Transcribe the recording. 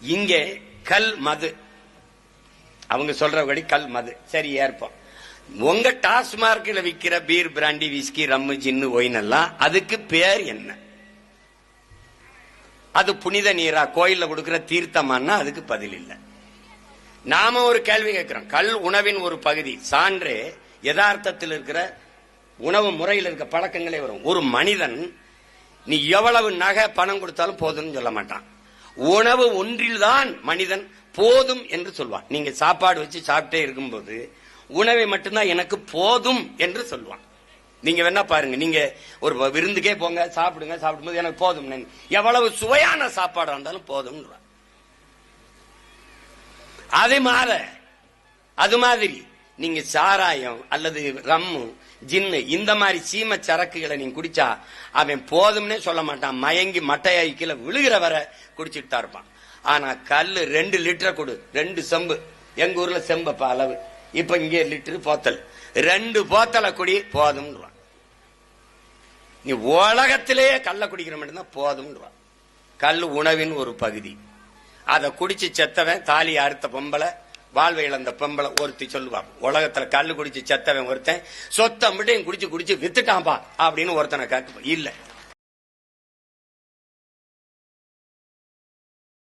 இங்கே கல் மது. அவங்க சொல்றபடி கல் மது. சரி ஏற்போம். உங்க டாஸ்மார்க்ல விற்கிற beer brandy whisky rum gin wine எல்லாம் அதுக்கு பேர் என்ன? அது புனித நீரா? கோயில்ல கொடுக்கிற தீர்த்தமானா அதுக்கு பதில் இல்லை. நாம ஒரு கேள்வி கேட்கிறோம். கல் உணவின் ஒரு பகுதி. சான்று யதார்த்தத்தில் இருக்கிற உணவு முறையில் இருக்க பழக்கங்களே வரும். ஒரு மனிதன் நீ எவ்வளவு நகை பணம் கொடுத்தாலும் போதும்னு சொல்ல மாட்டான். உணவு ஒன்றில்தான் மனிதன் போதும் என்று சொல்வான். நீங்க சாப்பாடு வச்சு சாப்பிட்டே இருக்கும்போது உணவை மட்டும்தான் எனக்கு போதும் என்று சொல்லுவான் நீங்க வேணா பாருங்க நீங்க ஒரு விருந்துக்கே போங்க சாப்பிடுங்க சாப்பிடும்போது எனக்கு போதும். எவ்வளவு சுவையான சாப்பாடு இருந்தாலும் போதும் அதே மாற அது மாதிரி நீங்க சாராயம் அல்லது ரம்மு ஜின்னு இந்த மாதிரி சீம சரக்குகளை நீங்க குடிச்சா அவன் போதும்னே சொல்ல மாட்டான். மயங்கி மட்டையாகி கீழே விழுகிற வர குடிச்சிட்டு தான் இருப்பான். ஆனா கல்லு ரெண்டு லிட்டரை கொடு. ரெண்டு செம்பு. எங்க ஊர்ல செம்பப்பா அளவு. இப்ப இங்க லிட்டரு போத்தல். ரெண்டு போத்தலை குடி போதும்ன்றான். நீ உலகத்திலேயே கல்ல குடிக்கிற மட்டும்தான் போதும்ன்றான். கல் உணவின் ஒரு பகுதி. அதை குடிச்சு செத்தவன் தாலி அறுத்த பொம்பளை வாழ்வை இழந்த பொம்பளை ஒருத்தி சொல்லுவான் உலகத்துல கல்லு குடிச்சு செத்தவன் ஒருத்தன் சொத்தை மட்டும் குடிச்சு குடிச்சு வித்துட்டான்பா அப்படின்னு ஒருத்தனை காட்டுப்பான் இல்ல.